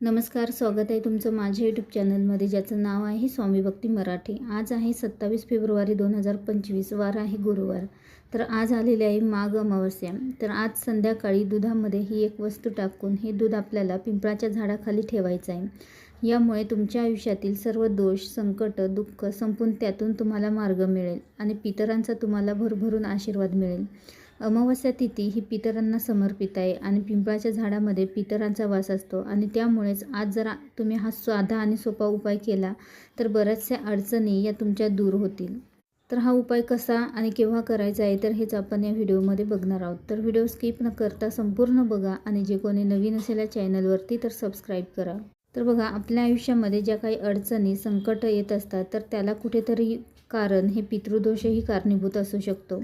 नमस्कार स्वागत आहे तुमचं माझ्या यूट्यूब चॅनलमध्ये ज्याचं नाव आहे स्वामी भक्ती मराठी. आज आहे सत्तावीस फेब्रुवारी दोन हजार पंचवीस वार आहे गुरुवार. तर आज आलेली आहे माघ अमावस्या. तर आज संध्याकाळी दुधामध्ये ही एक वस्तू टाकून हे दूध आपल्याला पिंपळाच्या झाडाखाली ठेवायचं आहे. यामुळे तुमच्या आयुष्यातील सर्व दोष संकट दुःख संपून त्यातून तुम्हाला मार्ग मिळेल आणि पितरांचा तुम्हाला भरभरून आशीर्वाद मिळेल. अमावस्या तिथी ही पितरांना समर्पित आहे आणि पिंपळाच्या झाडामध्ये पितरांचा वास असतो आणि त्यामुळेच आज जर तुम्ही हा साधा आणि सोपा उपाय केला तर बऱ्याचशा अडचणी या तुमच्या दूर होतील. तर हा उपाय कसा आणि केव्हा करायचा आहे तर हेच आपण या व्हिडिओमध्ये बघणार आहोत. तर व्हिडिओ स्किप न करता संपूर्ण बघा आणि जे कोणी नवीन असेल या चॅनलवरती तर सबस्क्राईब करा. तर बघा आपल्या आयुष्यामध्ये ज्या काही अडचणी संकट येत असतात तर त्याला कुठेतरी कारण हे पितृदोषही कारणीभूत असू शकतो.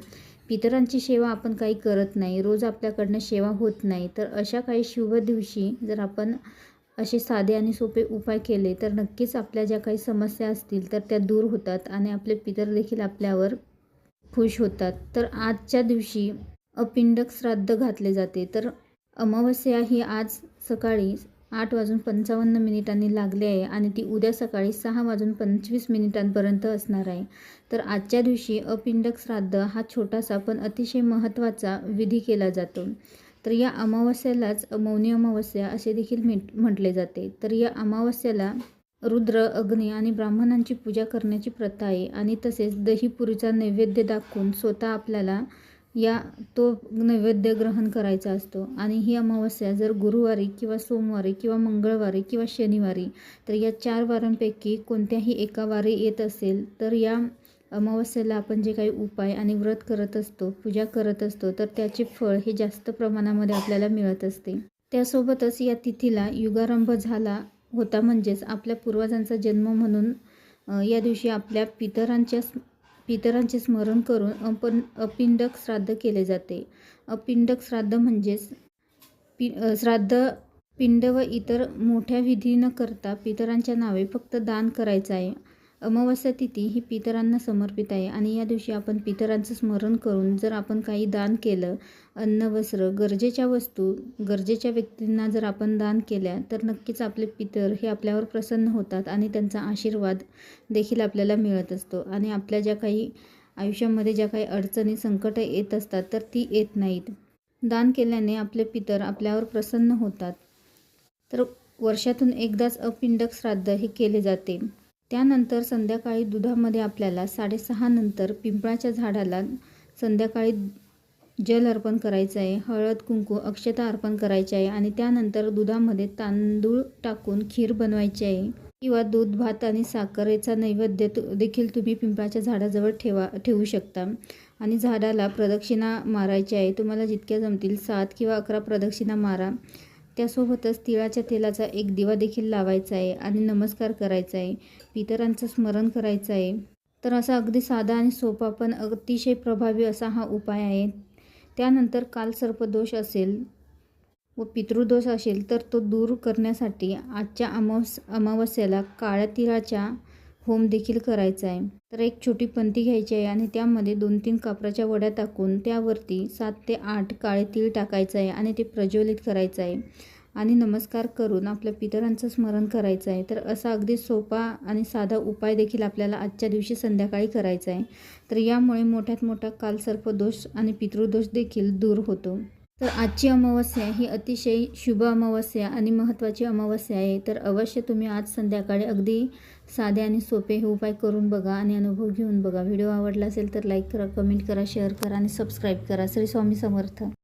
पितरांची सेवा आपण काही करत नाही रोज आपल्याकडनं सेवा होत नाही तर अशा काही शुभ दिवशी जर आपण असे साधे आणि सोपे उपाय केले तर नक्कीच आपल्या ज्या काही समस्या असतील तर त्या दूर होतात आणि आपले पितर देखील आपल्यावर खुश होतात. तर आजच्या दिवशी अपिंडक श्राद्ध घातले जाते. तर अमावस्या ही आज सकाळी आठ वाजून पंचावन्न मिनिटांनी लागली आहे आणि ती उद्या सकाळी सहा वाजून पंचवीस मिनिटांपर्यंत असणार आहे. तर आजच्या दिवशी अपिंडक श्राद्ध हा छोटासा पण अतिशय महत्त्वाचा विधी केला जातो. तर या अमावस्यालाच मौनी अमावस्या असे देखील म्हटले जाते. तर या अमावस्याला रुद्र अग्नी आणि ब्राह्मणांची पूजा करण्याची प्रथा आहे आणि तसेच दहीपुरीचा नैवेद्य दाखवून स्वतः आपल्याला या तो नैवेद्य ग्रहण करायचा असतो. आणि ही अमावस्या जर गुरुवारी किंवा सोमवारी किंवा मंगळवारी किंवा शनिवारी तर या चार वारांपैकी कोणत्याही एका वारी येत असेल तर या अमावस्येला आपण जे काही उपाय आणि व्रत करत असतो पूजा करत असतो तर त्याचे फळ हे जास्त प्रमाणामध्ये आपल्याला मिळत असते. त्यासोबतच या तिथीला युगारंभ झाला होता म्हणजेच आपल्या पूर्वजांचा जन्म म्हणून या दिवशी आपल्या पितरांच्या पितरांचे स्मरण करून अपन अपिंडक श्राद्ध केले जाते. अपिंडक श्राद्ध म्हणजेच पि श्राद्ध पिंड व इतर मोठ्या विधी न करता पितरांच्या नावे फक्त दान करायचं आहे. अमावस्या तिथी ही पितरांना समर्पित आहे आणि या दिवशी आपण पितरांचं स्मरण करून जर आपण काही दान केलं अन्न वस्त्र गरजेच्या वस्तू गरजेच्या व्यक्तींना जर आपण दान केल्या तर नक्कीच आपले पितर हे आपल्यावर प्रसन्न होतात आणि त्यांचा आशीर्वाद देखील आपल्याला मिळत असतो. आणि आपल्या ज्या काही आयुष्यामध्ये ज्या काही अडचणी संकटं येत असतात तर ती येत नाहीत. दान केल्याने आपले पितर आपल्यावर प्रसन्न होतात. तर वर्षातून एकदाच अपिंडक श्राद्ध हे केले जाते. त्यानंतर संध्याकाळी दुधामध्ये आपल्याला साडेसहा नंतर पिंपळाच्या झाडाला संध्याकाळी जल अर्पण करायचं आहे. हळद कुंकू अक्षता अर्पण करायचे आहे आणि त्यानंतर दुधामध्ये तांदूळ टाकून खीर बनवायची आहे. किंवा दूध भात आणि साखरेचा नैवेद्य देखील तुम्ही पिंपळाच्या झाडाजवळ ठेवा ठेवू शकता. आणि झाडाला प्रदक्षिणा मारायची आहे. तुम्हाला जितक्या जमतील सात किंवा अकरा प्रदक्षिणा मारा. त्यासोबतच तिळाच्या तेलाचा एक दिवा देखील लावायचा आहे आणि नमस्कार करायचा आहे. पितरांचं स्मरण करायचं आहे. तर असा अगदी साधा आणि सोपा पण अतिशय प्रभावी असा हा उपाय आहे. त्यानंतर कालसर्पदोष असेल व पितृदोष असेल तर तो दूर करण्यासाठी आजच्या अमावस अमावस्याला काळ्या तिळाच्या होम देखील करायचा आहे. तर एक छोटी पंती घ्यायची आहे आणि त्यामध्ये दोन तीन कापराच्या वड्या टाकून त्यावरती सात ते आठ काळे तीळ टाकायचं आहे आणि ते प्रज्वलित करायचं आहे. आणि नमस्कार करून आपल्या पितरांचं स्मरण करायचं आहे. तर असा अगदी सोपा आणि साधा उपाय देखील आपल्याला आजच्या दिवशी संध्याकाळी करायचा आहे. तर यामुळे मोठ्यात मोठा कालसर्पदोष आणि पितृदोष देखील दूर होतो. तर आजची अमावस्या ही अतिशय शुभ अमावस्या आणि महत्त्वाची अमावस्या आहे. तर अवश्य तुम्ही आज संध्याकाळी अगदी साधे आणि सोपे हे उपाय करून बघा आणि अनुभव घेऊन बघा. व्हिडिओ आवडला असेल तर लाईक करा कमेंट करा शेअर करा आणि सबस्क्राईब करा. श्री स्वामी समर्थ.